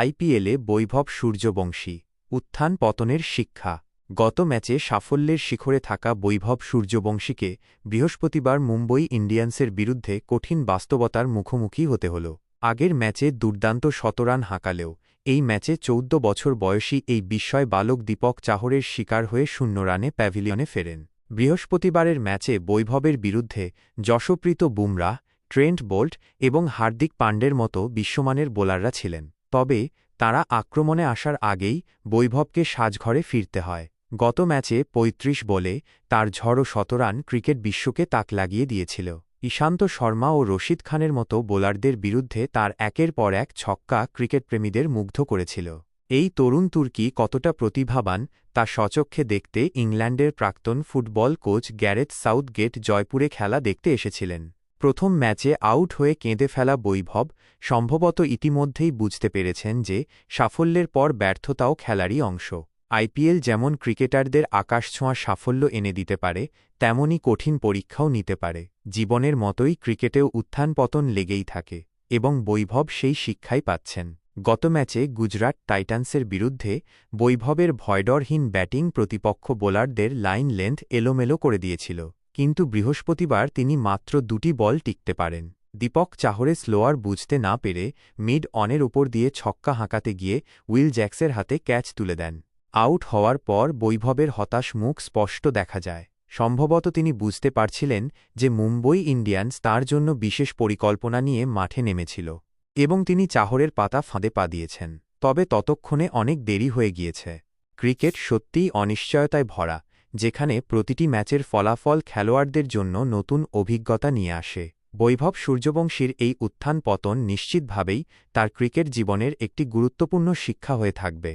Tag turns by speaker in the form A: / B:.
A: আইপিএলে বৈভব সূর্যবংশী, উত্থান পতনের শিক্ষা। গত ম্যাচে সাফল্যের শিখরে থাকা বৈভব সূর্যবংশীকে বৃহস্পতিবার মুম্বই ইন্ডিয়ান্সের বিরুদ্ধে কঠিন বাস্তবতার মুখোমুখি হতে হল। আগের ম্যাচে দুর্দান্ত শতরান হাঁকালেও, এই ম্যাচে চৌদ্দ বছর বয়সী এই বিস্ময় বালক দীপক চাহরের শিকার হয়ে শূন্য রানে প্যাভিলিয়নে ফেরেন। বৃহস্পতিবারের ম্যাচে বৈভবের বিরুদ্ধে যশপ্রীত বুমরাহ, ট্রেন্ট বোল্ট এবং হার্দিক পাণ্ডের মতো বিশ্বমানের বোলাররা ছিলেন। তবে তাঁরা আক্রমণে আসার আগেই বৈভবকে সাজঘরে ফিরতে হয়। গত ম্যাচে ৩৫ বলে তার ঝড়ো শতরান ক্রিকেট বিশ্বকে তাক লাগিয়ে দিয়েছিল। ঈশান্ত শর্মা ও রশিদ খানের মতো বোলারদের বিরুদ্ধে তার একের পর এক ছক্কা ক্রিকেটপ্রেমীদের মুগ্ধ করেছিল। এই তরুণ তুর্কি কতটা প্রতিভাবান তা সচক্ষে দেখতে ইংল্যান্ডের প্রাক্তন ফুটবল কোচ গ্যারেথ সাউথগেট জয়পুরে খেলা দেখতে এসেছিলেন। প্রথম ম্যাচে আউট হয়ে কেঁদে ফেলা বৈভব সম্ভবত ইতিমধ্যেই বুঝতে পেরেছেন যে সাফল্যের পর ব্যর্থতাও খেলারই অংশ। আইপিএল যেমন ক্রিকেটারদের আকাশছোঁয়া সাফল্য এনে দিতে পারে, তেমনই কঠিন পরীক্ষাও নিতে পারে। জীবনের মতোই ক্রিকেটেও উত্থান পতন লেগেই থাকে এবং বৈভব সেই শিক্ষাই পাচ্ছেন। গত ম্যাচে গুজরাট টাইটান্সের বিরুদ্ধে বৈভবের ভয়ডরহীন ব্যাটিং প্রতিপক্ষ বোলারদের লাইন লেন্থ এলোমেলো করে দিয়েছিল। কিন্তু বৃহস্পতিবার তিনি মাত্র দুটি বল টিকতে পারেন। দীপক চাহরে স্লোয়ার বুঝতে না পেরে মিড অনের উপর দিয়ে ছক্কা হাঁকাতে গিয়ে উইল জ্যাক্সের হাতে ক্যাচ তুলে দেন। আউট হওয়ার পর বৈভবের হতাশ মুখ স্পষ্ট দেখা যায়। সম্ভবত তিনি বুঝতে পারছিলেন যে মুম্বই ইন্ডিয়ান্স তার জন্য বিশেষ পরিকল্পনা নিয়ে মাঠে নেমেছিল এবং তিনি চাহরের পাতা ফাঁদে পা দিয়েছেন। তবে ততক্ষণে অনেক দেরি হয়ে গিয়েছে। ক্রিকেট সত্যিই অনিশ্চয়তায় ভরা। যেখানে প্রতিটি ম্যাচের ফলাফল খেলোয়াড়দের জন্য নতুন অভিজ্ঞতা নিয়ে আসে। বৈভব সূর্যবংশীর এই উত্থান পতন নিশ্চিতভাবেই তার ক্রিকেট জীবনের একটি গুরুত্বপূর্ণ শিক্ষা হয়ে থাকবে।